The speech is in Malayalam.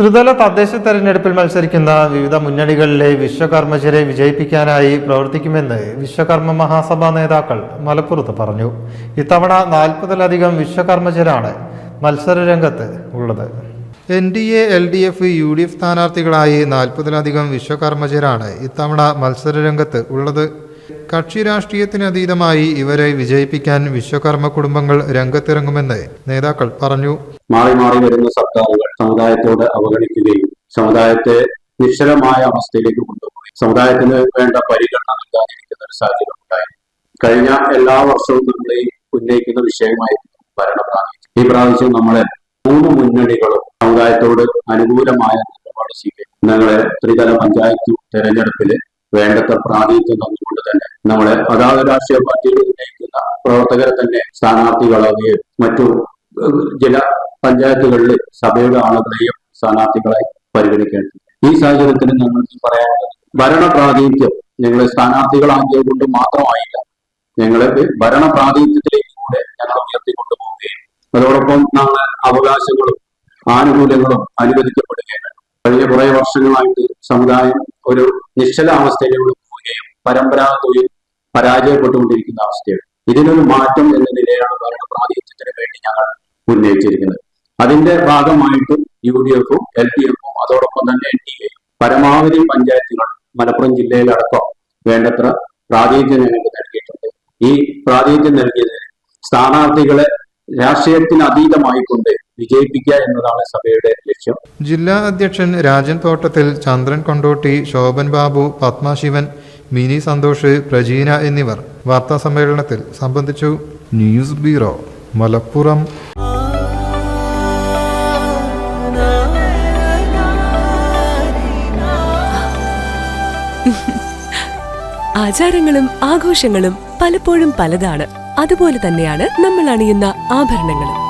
ത്രിതല തദ്ദേശ തെരഞ്ഞെടുപ്പിൽ മത്സരിക്കുന്ന വിവിധ മുന്നണികളിലെ വിശ്വകർമ്മശരെ വിജയിപ്പിക്കാനായി പ്രവർത്തിക്കുമെന്ന് വിശ്വകർമ്മ മഹാസഭാ നേതാക്കൾ മലപ്പുറത്ത് പറഞ്ഞു. ഇത്തവണ നാൽപ്പതിലധികം വിശ്വകർമ്മചരാണ് മത്സരരംഗത്ത് ഉള്ളത്. N D A L D F U D F സ്ഥാനാർത്ഥികളായി നാൽപ്പതിലധികം വിശ്വകർമ്മചരാണ് ഇത്തവണ മത്സരരംഗത്ത് ഉള്ളത്. കക്ഷി രാഷ്ട്രീയത്തിന് അതീതമായി ഇവരെ വിജയിപ്പിക്കാൻ വിശ്വകർമ്മ കുടുംബങ്ങൾ രംഗത്തിറങ്ങുമെന്ന് നേതാക്കൾ പറഞ്ഞു. മാറി മാറി വരുന്ന സർക്കാരുകൾ സമുദായത്തോട് അവഗണിക്കുകയും സമുദായത്തെ നിശ്ചലമായ അവസ്ഥയിലേക്ക് കൊണ്ടുപോയി സമുദായത്തിന് വേണ്ട പരിഗണന നൽകാതിരിക്കുന്ന ഒരു സാഹചര്യം ഉണ്ടായി. കഴിഞ്ഞ എല്ലാ വർഷവും നമ്മൾ ഈ ഉന്നയിക്കുന്ന വിഷയമായിരുന്നു ഭരണപ്രാതിനിധ്യം. ഈ പ്രാവശ്യം നമ്മളെ മൂന്ന് മുന്നണികളും സമുദായത്തോട് അനുകൂലമായ നിലപാട് സ്വീകരിക്കും. ഞങ്ങളെ ത്രിതല പഞ്ചായത്ത് തെരഞ്ഞെടുപ്പിൽ വേണ്ടത്ര പ്രാതിനിധ്യം തന്നുകൊണ്ട് തന്നെ. നമ്മളെ അതാത് രാഷ്ട്രീയ പാർട്ടികൾ ഉന്നയിക്കുന്ന പ്രവർത്തകരെ തന്നെ സ്ഥാനാർത്ഥികളാവുകയും മറ്റു ചില പഞ്ചായത്തുകളിൽ സഭയുടെ ആളുകളെയും സ്ഥാനാർത്ഥികളായി പരിഗണിക്കേണ്ടത് ഈ സാഹചര്യത്തിൽ ഞങ്ങൾക്ക് പറയാനുള്ളത് ഭരണ പ്രാതിനിധ്യം ഞങ്ങൾ സ്ഥാനാർത്ഥികളാക്കിയത് കൊണ്ട് മാത്രമായില്ല ഞങ്ങളെ ഭരണ പ്രാതിനിധ്യത്തിലേക്ക് കൂടെ ഞങ്ങൾ ഉയർത്തിക്കൊണ്ടുപോവുകയും അതോടൊപ്പം നാളെ അവകാശങ്ങളും ആനുകൂല്യങ്ങളും അനുവദിക്കപ്പെടുകയും കഴിഞ്ഞ കുറെ വർഷങ്ങളായിട്ട് സമുദായം ഒരു നിശ്ചലാവസ്ഥയിലൂടെ പോവുകയും പരമ്പരാഗത തൊഴിൽ പരാജയപ്പെട്ടുകൊണ്ടിരിക്കുന്ന അവസ്ഥയാണ്. ഇതിനൊരു മാറ്റം എന്ന നിലയിലാണ് ഭരണ പ്രാതിനിധ്യത്തിന് വേണ്ടി ഞങ്ങൾ ഉന്നയിച്ചിരിക്കുന്നത്. അതിന്റെ ഭാഗമായിട്ട് യു ഡി എഫും എൽ ഡി എഫും അതോടൊപ്പം തന്നെ എൻ ഡി എയും പരമാവധി പഞ്ചായത്തുകൾ മലപ്പുറം ജില്ലയിലടക്കം വേണ്ടത്ര പ്രാതിനിധ്യം ഞങ്ങൾക്ക് നൽകിയിട്ടുണ്ട്. ഈ പ്രാതിനിധ്യം നൽകിയതിന് സ്ഥാനാർത്ഥികളെ രാഷ്ട്രീയത്തിന് അതീതമായിക്കൊണ്ട് വിജയിപ്പിക്കുക എന്നതാണ് സഭയുടെ ലക്ഷ്യം. ജില്ലാ അധ്യക്ഷൻ രാജൻ തോട്ടത്തിൽ ചന്ദ്രൻ കൊണ്ടോട്ടി ശോഭൻ ബാബു പത്മ ശിവൻ മിനി സന്തോഷ് പ്രജീന എന്നിവർ വാർത്താ സമ്മേളനത്തിൽ സംബന്ധിച്ചു. News bureau Malappuram. ആചാരങ്ങളും ആഘോഷങ്ങളും പലപ്പോഴും പലതാണ്. അതുപോലെ തന്നെയാണ് നമ്മൾ അണിയുന്ന ആഭരണങ്ങളും.